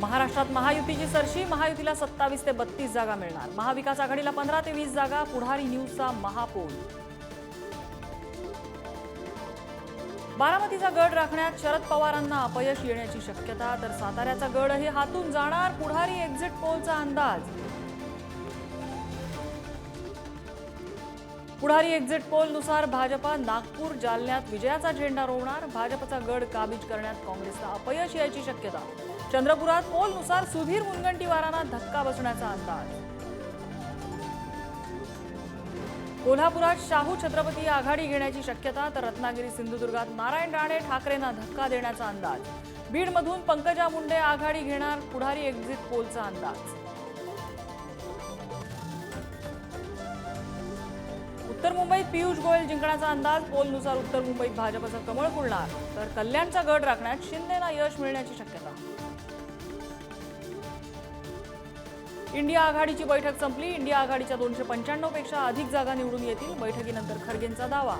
महाराष्ट्रात महायुतीची सरशी महायुतीला सत्तावीस ते बत्तीस जागा मिळणार. महाविकास आघाडीला पंधरा ते वीस जागा पुढारी न्यूजचा महापोल बारामतीचा गड राखण्यात शरद पवारांना अपयश येण्याची शक्यता तर साताऱ्याचा गडही हातून जाणार. पुढारी एक्झिट पोलचा अंदाज. पुढारी एक्झिट पोलनुसार भाजपा नागपूर जालन्यात विजयाचा झेंडा रोवणार. भाजपचा गड काबीज करण्यात काँग्रेसला अपयश यायची शक्यता. चंद्रपुरात पोलनुसार सुधीर मुनगंटीवारांना धक्का बसण्याचा अंदाज. कोल्हापुरात शाहू छत्रपती आघाडी घेण्याची शक्यता तर रत्नागिरी सिंधुदुर्गात नारायण राणे ठाकरेंना धक्का देण्याचा अंदाज. बीडमधून पंकजा मुंडे आघाडी घेणार. पुढारी एक्झिट पोलचा अंदाज. उत्तर मुंबईत पियुष गोयल जिंकण्याचा अंदाज पोलनुसार उत्तर मुंबईत भाजपचं कमळ फुलणार. तर कल्याणचा गड राखण्यात शिंदेना यश मिळण्याची शक्यता. इंडिया आघाडीची बैठक संपली. इंडिया आघाडीच्या दोनशे पंच्याण्णवपेक्षा अधिक जागा निवडून येतील. बैठकीनंतर खरगेंचा दावा.